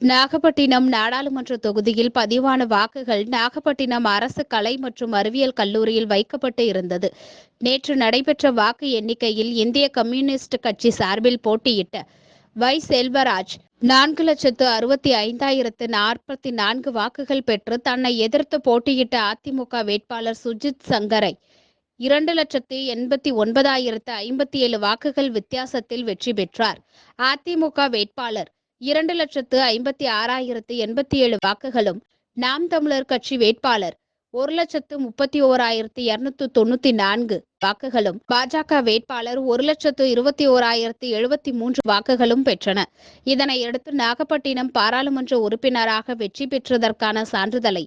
நாகப்பட்டினம் நாடாளுமன்ற தொகுதியில் பதிவான வாக்குகள் நாகப்பட்டினம் அரசு கலை மற்றும் அறிவியல் கல்லூரியில் வைக்கப்பட்டு இருந்தது. நேற்று நடைபெற்ற வாக்கு எண்ணிக்கையில் இந்திய கம்யூனிஸ்ட் கட்சி சார்பில் போட்டியிட்ட வை. செல்வராஜ் நான்கு லட்சத்து அறுபத்தி ஐந்தாயிரத்து நாற்பத்தி நான்கு வாக்குகள் பெற்று தன்னை எதிர்த்து போட்டியிட்ட அதிமுக வேட்பாளர் சுஜித் சங்கரை இரண்டு லட்சத்து எண்பத்தி ஒன்பதாயிரத்து ஐம்பத்தி ஏழு வாக்குகள் வித்தியாசத்தில் வெற்றி பெற்றார். அதிமுக வேட்பாளர் இரண்டு லட்சத்து ஐம்பத்தி ஆறாயிரத்து எண்பத்தி ஏழு வாக்குகளும் நாம் தமிழர் கட்சி வேட்பாளர் ஒரு லட்சத்து முப்பத்தி ஓராயிரத்து இருநூத்தி தொண்ணூத்தி நான்கு வாக்குகளும் பாஜக வேட்பாளர் ஒரு லட்சத்து இருபத்தி ஓராயிரத்து எழுபத்தி மூன்று வாக்குகளும் பெற்றன. இதனையடுத்து நாகப்பட்டினம் பாராளுமன்ற உறுப்பினராக வெற்றி பெற்றதற்கான சான்றிதழை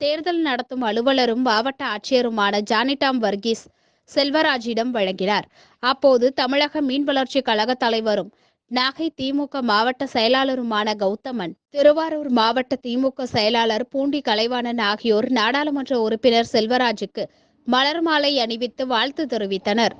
தேர்தல் நடத்தும் அலுவலரும் மாவட்ட ஆட்சியருமான ஜானிடாம் வர்கீஸ் செல்வராஜிடம் வழங்கினார். அப்போது தமிழக மீன் வளர்ச்சி கழக தலைவரும் நாகை திமுக மாவட்ட செயலாளருமான கௌதமன் திருவாரூர் மாவட்ட திமுக செயலாளர் பூண்டி கலைவாணன் ஆகியோர் நாடாளுமன்ற உறுப்பினர் செல்வராஜுக்கு மலர் மாலை அணிவித்து வாழ்த்து தெரிவித்தனர்.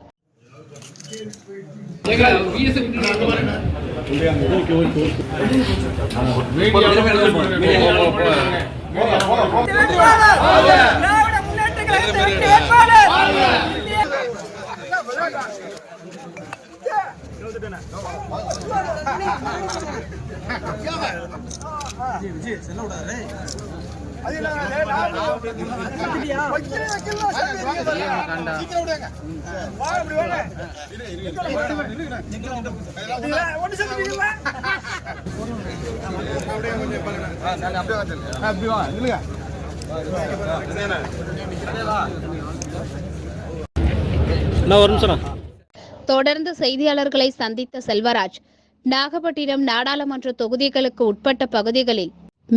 திராவிட முன்னேற்ற கழகத்திற்கு நான் ஒரு நிமிஷம் தொடர்ந்து செய்தியாளர்களை சந்தித்த செல்வராஜ் நாகப்பட்டினம் நாடாளுமன்ற தொகுதிகளுக்கு உட்பட்ட பகுதிகளில்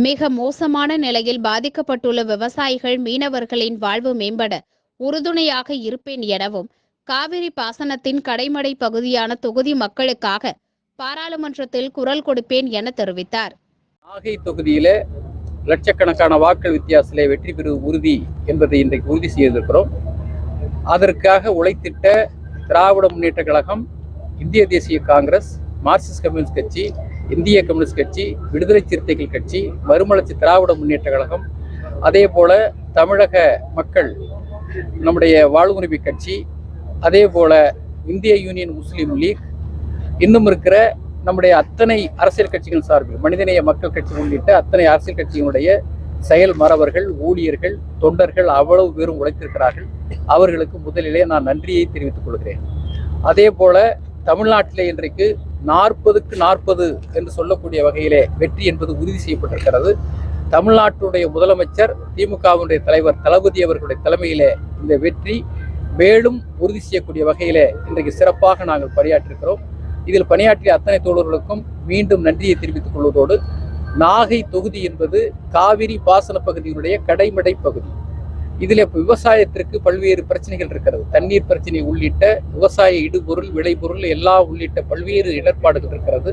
மிக மோசமான நிலையில் பாதிக்கப்பட்டுள்ள விவசாயிகள் மீனவர்களின் வாழ்வு மேம்பட உறுதுணையாக இருப்பேன் எனவும் காவிரி பாசனத்தின் கடைமடை பகுதியான தொகுதி மக்களுக்காக பாராளுமன்றத்தில் குரல் கொடுப்பேன் என தெரிவித்தார். நாகை தொகுதியில லட்சக்கணக்கான வாக்கள் வித்தியாசத்திலே வெற்றி பெறுவது உறுதி என்பதை இன்றைக்கு உறுதி செய்திருக்கிறோம். அதற்காக உழைத்திட்ட திராவிட முன்னேற்ற கழகம் இந்திய தேசிய காங்கிரஸ் மார்க்சிஸ்ட் கம்யூனிஸ்ட் கட்சி இந்திய கம்யூனிஸ்ட் கட்சி விடுதலை சிறுத்தைகள் கட்சி மறுமலர்ச்சி திராவிட முன்னேற்ற கழகம் அதே போல தமிழக மக்கள் நம்முடைய வாழ்வுரிமை கட்சி அதே போல் இந்திய யூனியன் முஸ்லீம் லீக் இன்னும் இருக்கிற நம்முடைய அத்தனை அரசியல் கட்சிகள் சார்பில் மனிதநேய மக்கள் கட்சி உள்ளிட்ட அத்தனை அரசியல் கட்சிகளுடைய செயல் மறவர்கள் ஊழியர்கள் தொண்டர்கள் அவ்வளவு பேரும் உழைத்திருக்கிறார்கள். அவர்களுக்கு முதலிலே நான் நன்றியை தெரிவித்துக் கொள்கிறேன். அதே போல தமிழ்நாட்டிலே இன்றைக்கு நாற்பதுக்கு நாற்பது என்று சொல்லக்கூடிய வகையிலே வெற்றி என்பது உறுதி செய்யப்பட்டிருக்கிறது. தமிழ்நாட்டுடைய முதலமைச்சர் திமுகவினுடைய தலைவர் தளபதி அவர்களுடைய தலைமையிலே இந்த வெற்றி மேலும் உறுதி செய்யக்கூடிய வகையிலே இன்றைக்கு சிறப்பாக நாங்கள் பணியாற்றிருக்கிறோம். இதில் பணியாற்றிய அத்தனை தோழர்களுக்கும் மீண்டும் நன்றியை தெரிவித்துக் கொள்வதோடு நாகை தொகுதி என்பது காவிரி பாசன பகுதியினுடைய கடைமடை பகுதி. இதில் இப்ப விவசாயத்திற்கு பல்வேறு பிரச்சனைகள் இருக்கிறது. தண்ணீர் பிரச்சனை உள்ளிட்ட விவசாய இடுபொருள் விளைபொருள் எல்லா உள்ளிட்ட பல்வேறு இடர்பாடுகள் இருக்கிறது.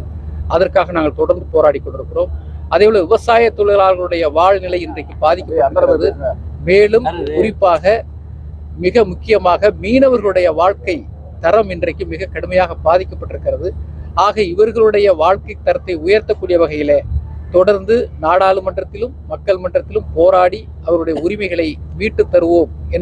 அதற்காக நாங்கள் தொடர்ந்து போராடி கொண்டிருக்கிறோம். அதேபோல விவசாய தொழிலாளர்களுடைய வாழ்நிலை இன்றைக்கு பாதிக்கப்பட்டிருக்கிறது. மேலும் குறிப்பாக மிக முக்கியமாக மீனவர்களுடைய வாழ்க்கை தரம் இன்றைக்கு மிக கடுமையாக பாதிக்கப்பட்டிருக்கிறது. ஆக இவர்களுடைய வாழ்க்கை தரத்தை உயர்த்தக்கூடிய வகையிலே தொடர்ந்து நாடாளுமன்றத்திலும் மக்கள் மன்றத்திலும் போராடி அவருடைய உரிமைகளை மீட்டு தருவோம் என்